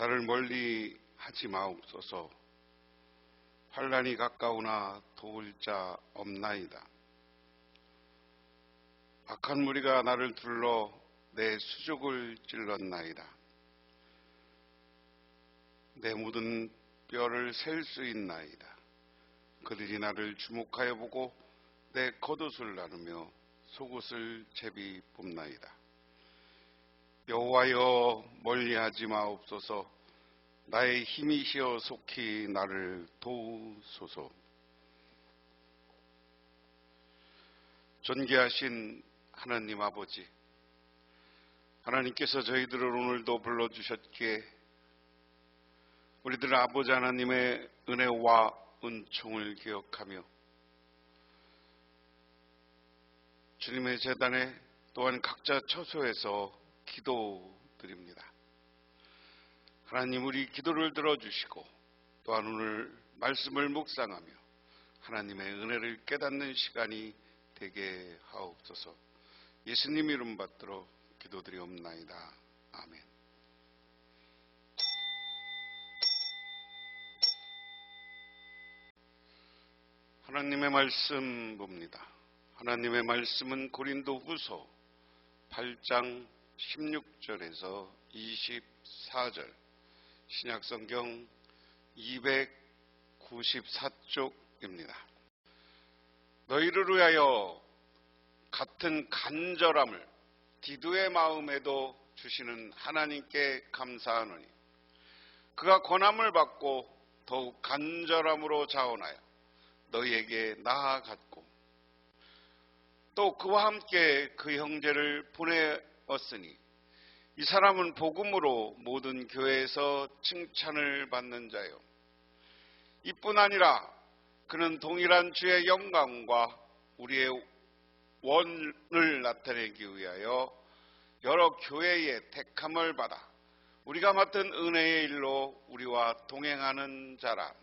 나를 멀리 하지 마옵소서. 환란이 가까우나 도울 자 없나이다. 악한 무리가 나를 둘러 내 수족을 찔렀나이다. 내 묻은 뼈를 셀 수 있나이다. 그들이 나를 주목하여 보고 내 겉옷을 나누며 속옷을 제비 뽑나이다. 여호와여 멀리하지 마옵소서. 나의 힘이시여 속히 나를 도우소서. 존귀하신 하나님 아버지 하나님께서 저희들을 오늘도 불러주셨기에 우리들 아버지 하나님의 은혜와 은총을 기억하며 주님의 재단에 또한 각자 처소에서 기도드립니다. 하나님 우리 기도를 들어주시고 또한 오늘 말씀을 묵상하며 하나님의 은혜를 깨닫는 시간이 되게 하옵소서 예수님 이름 받들어 기도드리옵나이다. 아멘. 하나님의 말씀 봅니다. 하나님의 말씀은 고린도 후서 8장 16절에서 24절 신약성경 294쪽입니다. 너희를 위하여 같은 간절함을 디도의 마음에도 주시는 하나님께 감사하노니 그가 권함을 받고 더욱 간절함으로 자원하여 너희에게 나아갔고 또 그와 함께 그 형제를 보내 었으니 이 사람은 복음으로 모든 교회에서 칭찬을 받는 자요. 이뿐 아니라 그는 동일한 주의 영광과 우리의 원을 나타내기 위하여 여러 교회의 택함을 받아 우리가 맡은 은혜의 일로 우리와 동행하는 자라.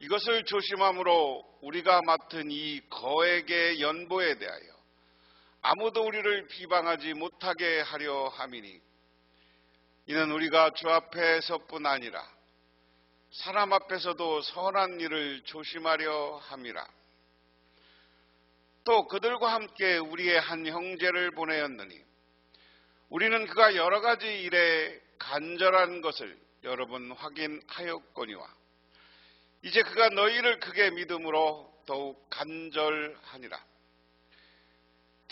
이것을 조심함으로 우리가 맡은 이 거액의 연보에 대하여 아무도 우리를 비방하지 못하게 하려 함이니 이는 우리가 주 앞에서뿐 아니라 사람 앞에서도 선한 일을 조심하려 함이라. 또 그들과 함께 우리의 한 형제를 보내었느니 우리는 그가 여러 가지 일에 간절한 것을 여러 번 확인하였거니와 이제 그가 너희를 크게 믿음으로 더욱 간절하니라.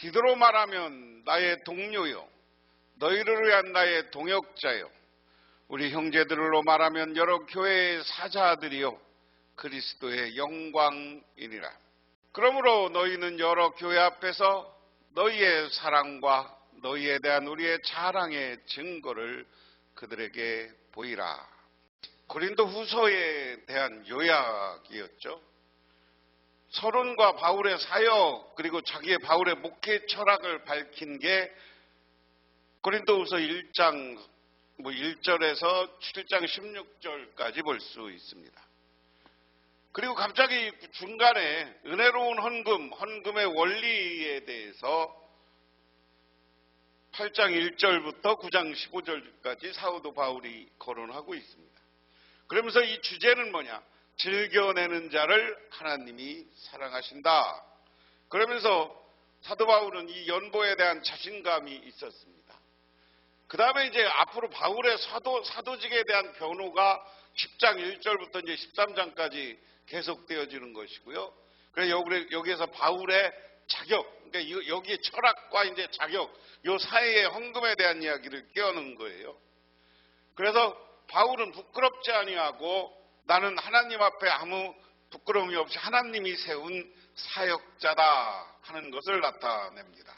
디도로 말하면 나의 동료요, 너희를 위한 나의 동역자요, 우리 형제들로 말하면 여러 교회의 사자들이요, 그리스도의 영광이니라. 그러므로 너희는 여러 교회 앞에서 너희의 사랑과 너희에 대한 우리의 자랑의 증거를 그들에게 보이라. 고린도 후서에 대한 요약이었죠. 서론과 바울의 사역 그리고 자기의 바울의 목회 철학을 밝힌 게 고린도후서 1장 뭐 1절에서 7장 16절까지 볼 수 있습니다. 그리고 갑자기 중간에 은혜로운 헌금, 헌금의 원리에 대해서 8장 1절부터 9장 15절까지 사우도 바울이 거론하고 있습니다. 그러면서 이 주제는 뭐냐? 즐겨내는 자를 하나님이 사랑하신다. 그러면서 사도 바울은 이 연보에 대한 자신감이 있었습니다. 그 다음에 이제 앞으로 바울의 사도, 사도직에 대한 변호가 10장 1절부터 이제 13장까지 계속되어지는 것이고요. 그래서 여기에서 바울의 자격, 그러니까 여기에 철학과 이제 자격, 요 사이의 헌금에 대한 이야기를 끼얹는 거예요. 그래서 바울은 부끄럽지 아니하고 나는 하나님 앞에 아무 부끄러움이 없이 하나님이 세운 사역자다 하는 것을 나타냅니다.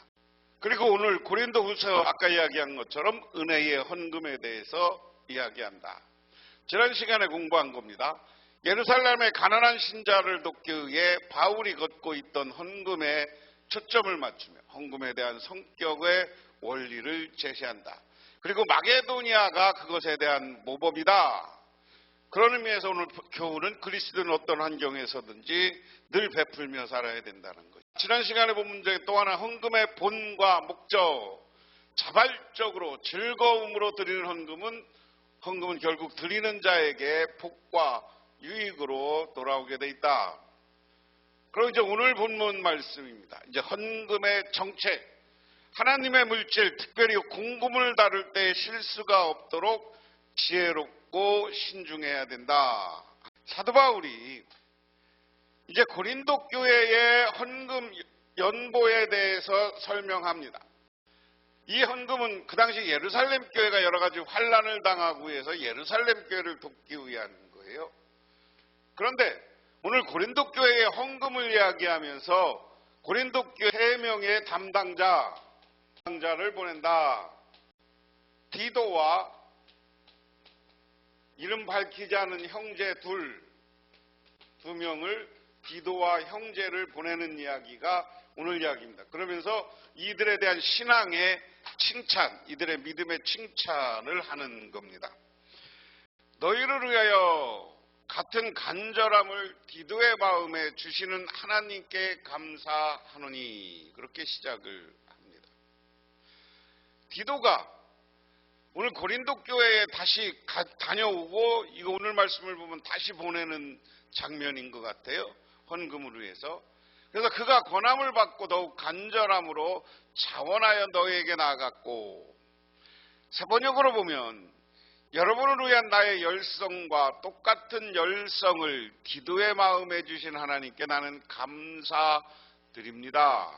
그리고 오늘 고린도 후서 아까 이야기한 것처럼 은혜의 헌금에 대해서 이야기한다. 지난 시간에 공부한 겁니다. 예루살렘의 가난한 신자를 돕기 위해 바울이 걷고 있던 헌금에 초점을 맞추며 헌금에 대한 성격의 원리를 제시한다. 그리고 마게도니아가 그것에 대한 모범이다. 그런 의미에서 오늘 교훈은 그리스도는 어떤 환경에서든지 늘 베풀며 살아야 된다는 거죠. 지난 시간에 본 문제 또 하나 헌금의 본과 목적. 자발적으로 즐거움으로 드리는 헌금은 헌금은 결국 드리는 자에게 복과 유익으로 돌아오게 돼 있다. 그리고 이제 오늘 본문 말씀입니다. 이제 헌금의 정책, 하나님의 물질, 특별히 공금을 다룰 때 실수가 없도록 지혜롭고 신중해야 된다. 사도 바울이 이제 고린도 교회의 헌금 연보에 대해서 설명합니다. 이 헌금은 그 당시 예루살렘 교회가 여러 가지 환란을 당하고 해서 예루살렘 교회를 돕기 위한 거예요. 그런데 오늘 고린도 교회의 헌금을 이야기하면서 고린도 교회 세 명의 담당자, 담당자를 보낸다. 디도와 이름 밝히지 않은 형제 둘, 두 명을 디도와 형제를 보내는 이야기가 오늘 이야기입니다. 그러면서 이들에 대한 신앙의 칭찬, 이들의 믿음의 칭찬을 하는 겁니다. 너희를 위하여 같은 간절함을 디도의 마음에 주시는 하나님께 감사하노니 그렇게 시작을 합니다. 디도가 오늘 고린도 교회에 다시 가, 다녀오고 이거 오늘 말씀을 보면 다시 보내는 장면인 것 같아요. 헌금을 위해서. 그래서 그가 권함을 받고 더욱 간절함으로 자원하여 너에게 나아갔고 세 번역으로 보면 여러분을 위한 나의 열성과 똑같은 열성을 기도의 마음에 주신 하나님께 나는 감사드립니다.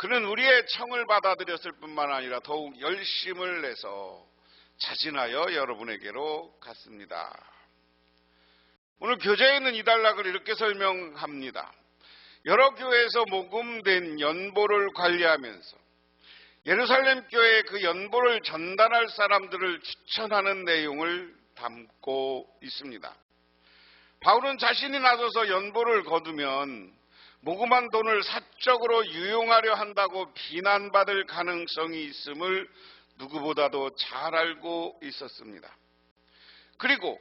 그는 우리의 청을 받아들였을 뿐만 아니라 더욱 열심을 내서 자진하여 여러분에게로 갔습니다. 오늘 교재에 있는 이 단락을 이렇게 설명합니다. 여러 교회에서 모금된 연보를 관리하면서 예루살렘 교회에 그 연보를 전달할 사람들을 추천하는 내용을 담고 있습니다. 바울은 자신이 나서서 연보를 거두면 모금한 돈을 사적으로 유용하려 한다고 비난받을 가능성이 있음을 누구보다도 잘 알고 있었습니다. 그리고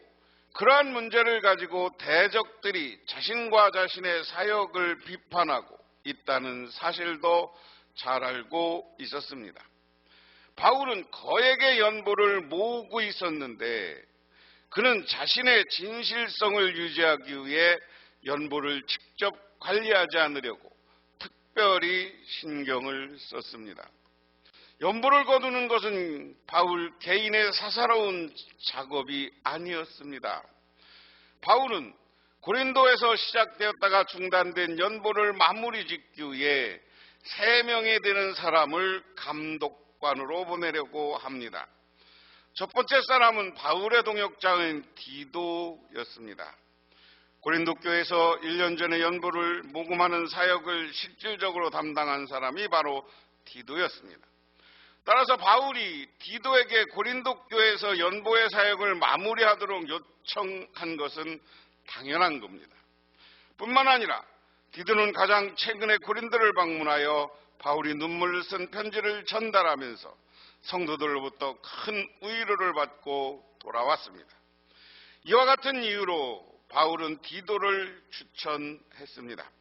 그러한 문제를 가지고 대적들이 자신과 자신의 사역을 비판하고 있다는 사실도 잘 알고 있었습니다. 바울은 거액의 연보를 모으고 있었는데 그는 자신의 진실성을 유지하기 위해 연보를 직접 관리하지 않으려고 특별히 신경을 썼습니다. 연보를 거두는 것은 바울 개인의 사사로운 작업이 아니었습니다. 바울은 고린도에서 시작되었다가 중단된 연보를 마무리 짓기 위해 세 명이 되는 사람을 감독관으로 보내려고 합니다. 첫 번째 사람은 바울의 동역자인 디도였습니다. 고린도 교에서 1년 전에 연보를 모금하는 사역을 실질적으로 담당한 사람이 바로 디도였습니다. 따라서 바울이 디도에게 고린도 교에서 연보의 사역을 마무리하도록 요청한 것은 당연한 겁니다. 뿐만 아니라 디도는 가장 최근에 고린도를 방문하여 바울이 눈물을 쓴 편지를 전달하면서 성도들로부터 큰 위로를 받고 돌아왔습니다. 이와 같은 이유로 바울은 디도를 추천했습니다.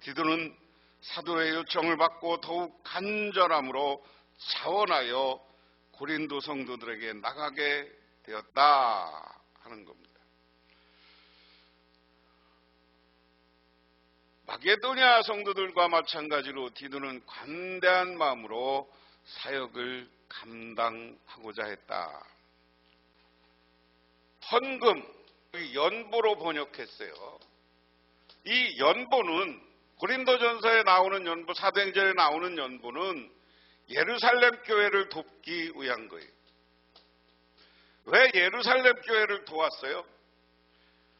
디도는 사도의 요청을 받고 더욱 간절함으로 자원하여 고린도 성도들에게 나가게 되었다 하는 겁니다. 마게도니아 성도들과 마찬가지로 디도는 관대한 마음으로 사역을 감당하고자 했다. 헌금, 연보로 번역했어요. 이 연보는 고린도전서에 나오는 연보, 사도행전에 나오는 연보는 예루살렘 교회를 돕기 위한 거예요. 왜 예루살렘 교회를 도왔어요?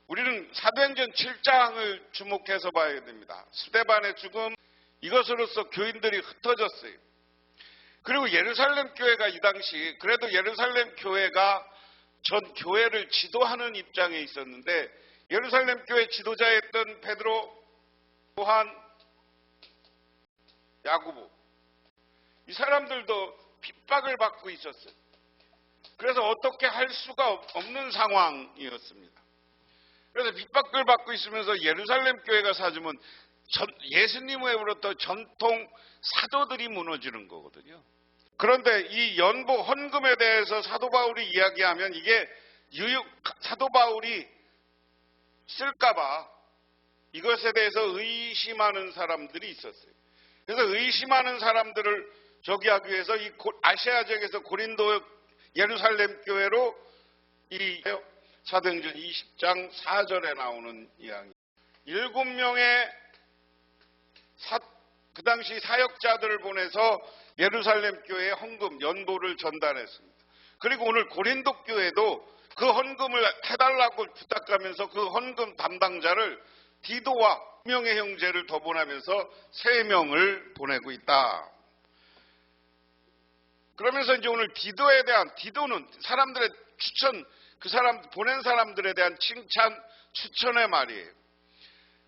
우리는 사도행전 7장을 주목해서 봐야 됩니다. 스테반의 죽음 이것으로서 교인들이 흩어졌어요. 그리고 예루살렘 교회가 이 당시 그래도 예루살렘 교회가 전 교회를 지도하는 입장에 있었는데 예루살렘 교회 지도자였던 베드로, 요한, 야구부 이 사람들도 핍박을 받고 있었어요. 그래서 어떻게 할 수가 없는 상황이었습니다. 그래서 핍박을 받고 있으면서 예루살렘 교회가 사주면 예수님으로부터 전통 사도들이 무너지는 거거든요. 그런데 이 연보 헌금에 대해서 사도 바울이 이야기하면 이게 유육 사도 바울이 쓸까봐 이것에 대해서 의심하는 사람들이 있었어요. 그래서 의심하는 사람들을 저기 하기 위해서 이 아시아 지역에서 고린도 예루살렘 교회로 이 사도행전 20장 4절에 나오는 이야기. 일곱 명의 사, 그 당시 사역자들을 보내서 예루살렘 교회에 헌금, 연보를 전달했습니다. 그리고 오늘 고린도 교회도 그 헌금을 해달라고 부탁하면서 그 헌금 담당자를 디도와 명의 형제를 더 보내면서 세 명을 보내고 있다. 그러면서 이제 오늘 디도에 대한 디도는 사람들의 추천, 그 사람 보낸 사람들에 대한 칭찬, 추천의 말이에요.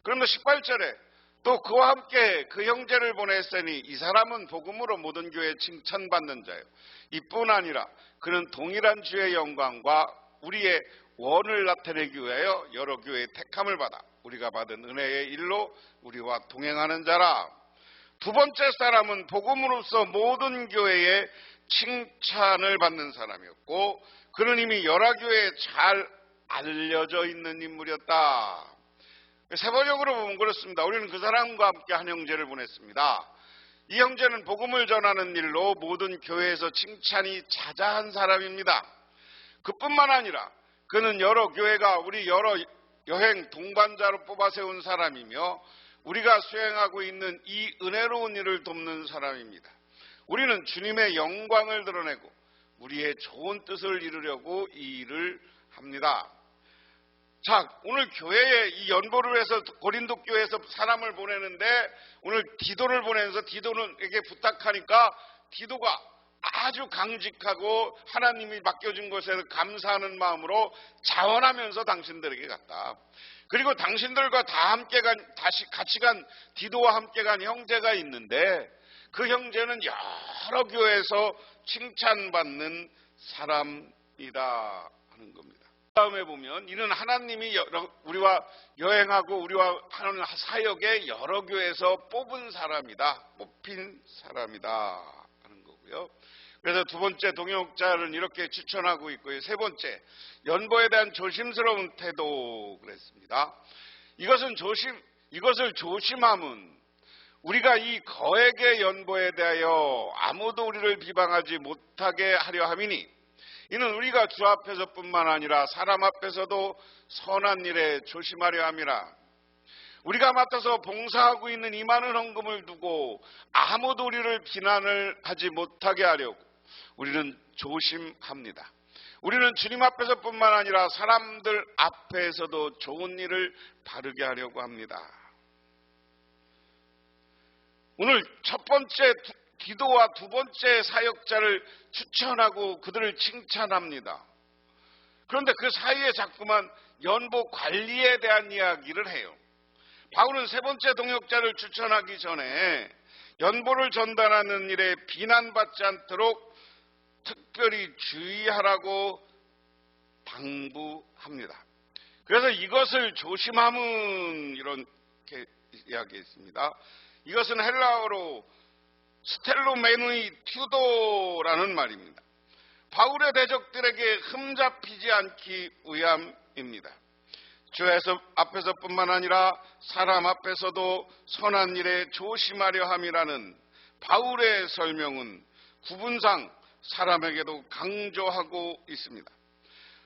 그러면 18절에 또 그와 함께 그 형제를 보냈으니 이 사람은 복음으로 모든 교회에 칭찬받는 자요. 이뿐 아니라 그는 동일한 주의 영광과 우리의 원을 나타내기 위하여 여러 교회의 택함을 받아 우리가 받은 은혜의 일로 우리와 동행하는 자라. 두 번째 사람은 복음으로서 모든 교회에 칭찬을 받는 사람이었고 그는 이미 여러 교회에 잘 알려져 있는 인물이었다. 세번역으로 보면 그렇습니다. 우리는 그 사람과 함께 한 형제를 보냈습니다. 이 형제는 복음을 전하는 일로 모든 교회에서 칭찬이 자자한 사람입니다. 그뿐만 아니라 그는 여러 교회가 우리 여러 여행 동반자로 뽑아 세운 사람이며 우리가 수행하고 있는 이 은혜로운 일을 돕는 사람입니다. 우리는 주님의 영광을 드러내고 우리의 좋은 뜻을 이루려고 이 일을 합니다. 자, 오늘 교회에 이 연보를 해서 고린도 교회에서 사람을 보내는데 오늘 디도를 보내면서 디도는에게 부탁하니까 디도가 아주 강직하고 하나님이 맡겨준 것에 감사하는 마음으로 자원하면서 당신들에게 갔다. 그리고 당신들과 다 함께 간, 다시 같이 간 디도와 함께 간 형제가 있는데 그 형제는 여러 교회에서 칭찬받는 사람이다 하는 겁니다. 다음에 보면 이는 하나님이 여러, 우리와 여행하고 우리와 하는 사역에 여러 교회에서 뽑은 사람이다. 뽑힌 사람이다 하는 거고요. 그래서 두 번째 동역자는 이렇게 추천하고 있고요. 세 번째 연보에 대한 조심스러운 태도 그랬습니다. 이것은 조심 이것을 조심함은 우리가 이 거액의 연보에 대하여 아무도 우리를 비방하지 못하게 하려 함이니 이는 우리가 주 앞에서뿐만 아니라 사람 앞에서도 선한 일에 조심하려 함이라. 우리가 맡아서 봉사하고 있는 이 많은 헌금을 두고 아무도 우리를 비난을 하지 못하게 하려고 우리는 조심합니다. 우리는 주님 앞에서뿐만 아니라 사람들 앞에서도 좋은 일을 바르게 하려고 합니다. 오늘 첫 번째 기도와 두 번째 사역자를 추천하고 그들을 칭찬합니다. 그런데 그 사이에 자꾸만 연보 관리에 대한 이야기를 해요. 바울은 세 번째 동역자를 추천하기 전에 연보를 전달하는 일에 비난받지 않도록 특별히 주의하라고 당부합니다. 그래서 이것을 조심함은 이렇게 이야기했습니다. 이것은 헬라어로 스텔로메누이 튜도라는 말입니다. 바울의 대적들에게 흠잡히지 않기 위함입니다. 주에서 앞에서뿐만 아니라 사람 앞에서도 선한 일에 조심하려 함이라는 바울의 설명은 구분상 사람에게도 강조하고 있습니다.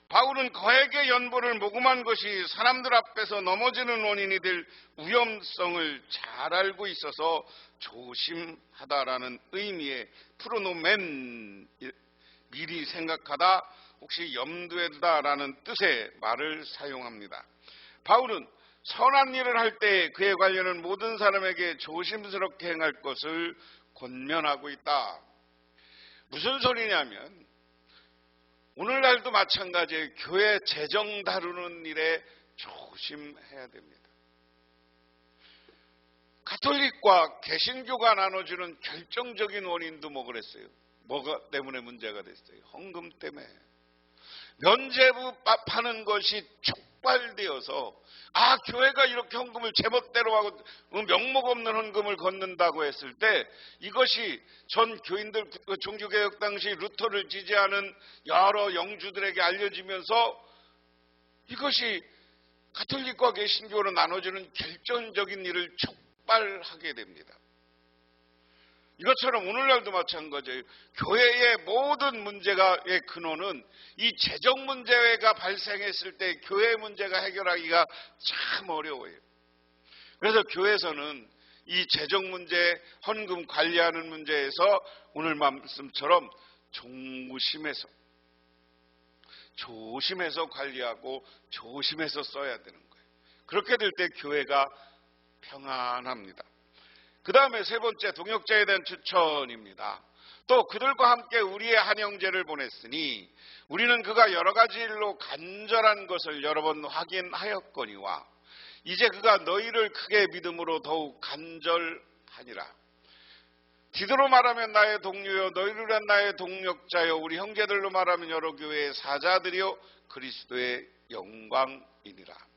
바울은 거액의 연보를 모금한 것이 사람들 앞에서 넘어지는 원인이 될 위험성을 잘 알고 있어서 조심하다라는 의미의 프로노멘 미리 생각하다 혹시 염두에 두다라는 뜻의 말을 사용합니다. 바울은 선한 일을 할 때 그에 관련은 모든 사람에게 조심스럽게 행할 것을 권면하고 있다. 무슨 소리냐면 오늘날도 마찬가지예요. 교회 재정 다루는 일에 조심해야 됩니다. 가톨릭과 개신교가 나눠주는 결정적인 원인도 뭐 그랬어요? 뭐가 때문에 문제가 됐어요? 헌금 때문에. 면제부 파- 파는 것이 촉발되어서 아 교회가 이렇게 헌금을 제멋대로 하고 어, 명목 없는 헌금을 걷는다고 했을 때 이것이 전 교인들 그 종교개혁 당시 루터를 지지하는 여러 영주들에게 알려지면서 이것이 가톨릭과 개신교로 나눠지는 결정적인 일을 촉 발하게 됩니다. 이것처럼 오늘날도 마찬가지예요. 교회의 모든 문제가의 근원은 이 재정 문제가 발생했을 때 교회 문제가 해결하기가 참 어려워요. 그래서 교회에서는 이 재정 문제, 헌금 관리하는 문제에서 오늘 말씀처럼 조심해서 조심해서 관리하고 조심해서 써야 되는 거예요. 그렇게 될 때 교회가 평안합니다. 그 다음에 세 번째 동역자에 대한 추천입니다. 또 그들과 함께 우리의 한 형제를 보냈으니 우리는 그가 여러 가지 일로 간절한 것을 여러 번 확인하였거니와 이제 그가 너희를 크게 믿음으로 더욱 간절하니라. 디도로 말하면 나의 동료요 너희를 위한 나의 동력자요 우리 형제들로 말하면 여러 교회의 사자들이요 그리스도의 영광이니라.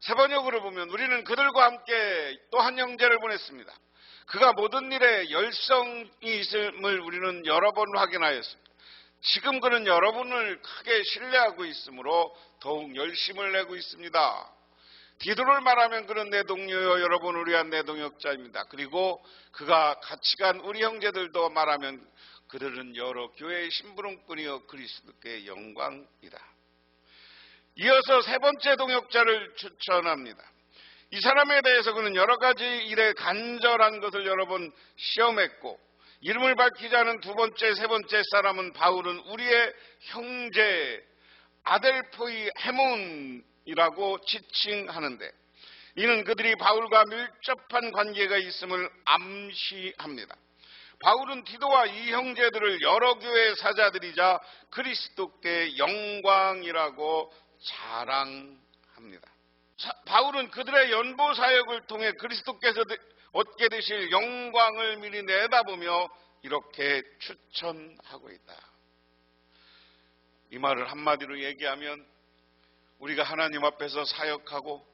세 번역으로 보면 우리는 그들과 함께 또 한 형제를 보냈습니다. 그가 모든 일에 열성이 있음을 우리는 여러 번 확인하였습니다. 지금 그는 여러분을 크게 신뢰하고 있으므로 더욱 열심을 내고 있습니다. 디도를 말하면 그는 내 동료요 여러분을 위한 내 동역자입니다. 그리고 그가 같이 간 우리 형제들도 말하면 그들은 여러 교회의 심부름꾼이요 그리스도께 영광이다. 이어서 세 번째 동역자를 추천합니다. 이 사람에 대해서 그는 여러 가지 일에 간절한 것을 여러 번 시험했고 이름을 밝히지 않은 두 번째, 세 번째 사람은 바울은 우리의 형제 아델포이 헤몬이라고 지칭하는데 이는 그들이 바울과 밀접한 관계가 있음을 암시합니다. 바울은 디도와 이 형제들을 여러 교회의 사자들이자 그리스도께 영광이라고 자랑합니다. 사- 바울은 그들의 연보 사역을 통해 그리스도께서 되- 얻게 되실 영광을 미리 내다보며 이렇게 추천하고 있다. 이 말을 한마디로 얘기하면 우리가 하나님 앞에서 사역하고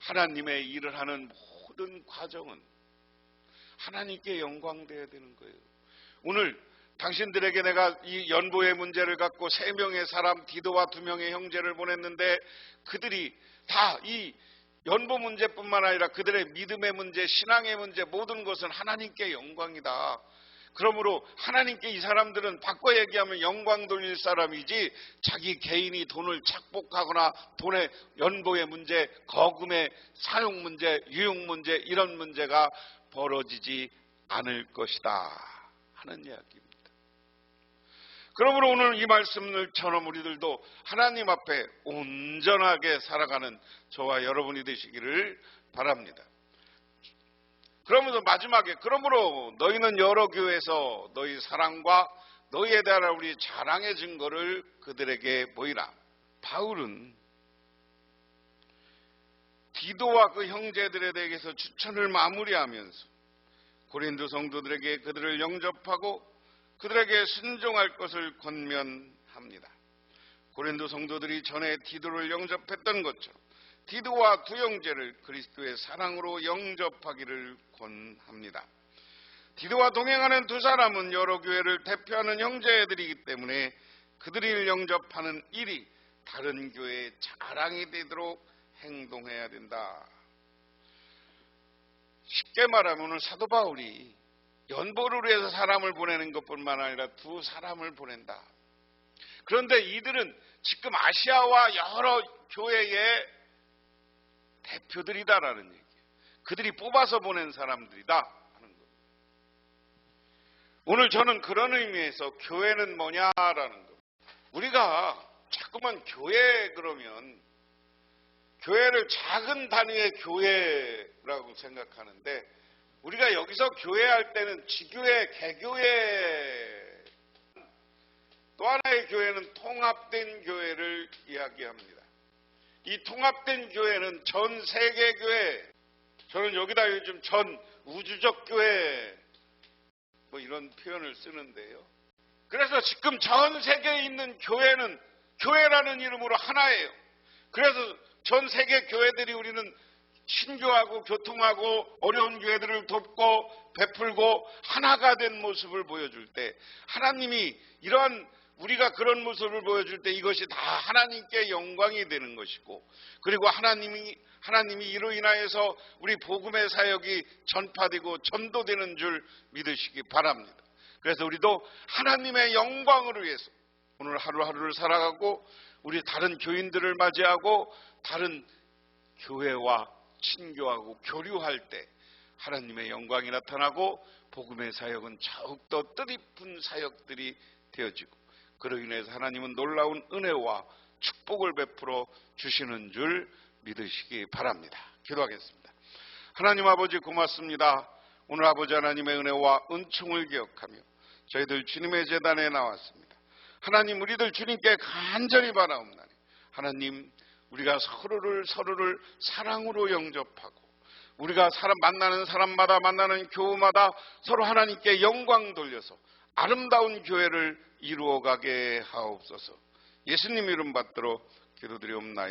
하나님의 일을 하는 모든 과정은 하나님께 영광돼야 되는 거예요. 오늘 당신들에게 내가 이 연보의 문제를 갖고 세 명의 사람 디도와 두 명의 형제를 보냈는데 그들이 다 이 연보 문제뿐만 아니라 그들의 믿음의 문제, 신앙의 문제 모든 것은 하나님께 영광이다. 그러므로 하나님께 이 사람들은 바꿔 얘기하면 영광 돌릴 사람이지 자기 개인이 돈을 착복하거나 돈의 연보의 문제, 거금의 사용 문제, 유용 문제 이런 문제가 벌어지지 않을 것이다 하는 이야기입니다. 그러므로 오늘 이 말씀을처럼 우리들도 하나님 앞에 온전하게 살아가는 저와 여러분이 되시기를 바랍니다. 그러면서 마지막에 그러므로 너희는 여러 교회에서 너희 사랑과 너희에 대한 우리 자랑의 증거를 그들에게 보이라. 바울은 디도와 그 형제들에 대해서 추천을 마무리하면서 고린도 성도들에게 그들을 영접하고 그들에게 순종할 것을 권면합니다. 고린도 성도들이 전에 디도를 영접했던 것처럼 디도와 두 형제를 그리스도의 사랑으로 영접하기를 권합니다. 디도와 동행하는 두 사람은 여러 교회를 대표하는 형제들이기 때문에 그들을 영접하는 일이 다른 교회의 자랑이 되도록 행동해야 된다. 쉽게 말하면 사도 바울이 연보를 위해서 사람을 보내는 것뿐만 아니라 두 사람을 보낸다. 그런데 이들은 지금 아시아와 여러 교회의 대표들이다라는 얘기예요. 그들이 뽑아서 보낸 사람들이다 하는 것. 오늘 저는 그런 의미에서 교회는 뭐냐라는 것. 우리가 자꾸만 교회 그러면 교회를 작은 단위의 교회라고 생각하는데 우리가 여기서 교회할 때는 지교회, 개교회 또 하나의 교회는 통합된 교회를 이야기합니다. 이 통합된 교회는 전 세계 교회, 저는 여기다 요즘 전 우주적 교회 뭐 이런 표현을 쓰는데요. 그래서 지금 전 세계에 있는 교회는 교회라는 이름으로 하나예요. 그래서 전 세계 교회들이 우리는 신교하고 교통하고 어려운 교회들을 돕고 베풀고 하나가 된 모습을 보여줄 때 하나님이 이러한 우리가 그런 모습을 보여줄 때 이것이 다 하나님께 영광이 되는 것이고 그리고 하나님이 하나님이 이로 인하여서 우리 복음의 사역이 전파되고 전도되는 줄 믿으시기 바랍니다. 그래서 우리도 하나님의 영광을 위해서 오늘 하루하루를 살아가고 우리 다른 교인들을 맞이하고 다른 교회와 친교하고 교류할 때 하나님의 영광이 나타나고 복음의 사역은 더욱더 뜻깊은 사역들이 되어지고 그로 인해서 하나님은 놀라운 은혜와 축복을 베풀어 주시는 줄 믿으시기 바랍니다. 기도하겠습니다. 하나님 아버지 고맙습니다. 오늘 아버지 하나님의 은혜와 은총을 기억하며 저희들 주님의 재단에 나왔습니다. 하나님 우리들 주님께 간절히 바라옵나니 하나님 우리가 서로를 서로를 사랑으로 영접하고 우리가 사람 만나는 사람마다 만나는 교우마다 서로 하나님께 영광 돌려서 아름다운 교회를 이루어가게 하옵소서. 예수님 이름 받들어 기도드리옵나이다.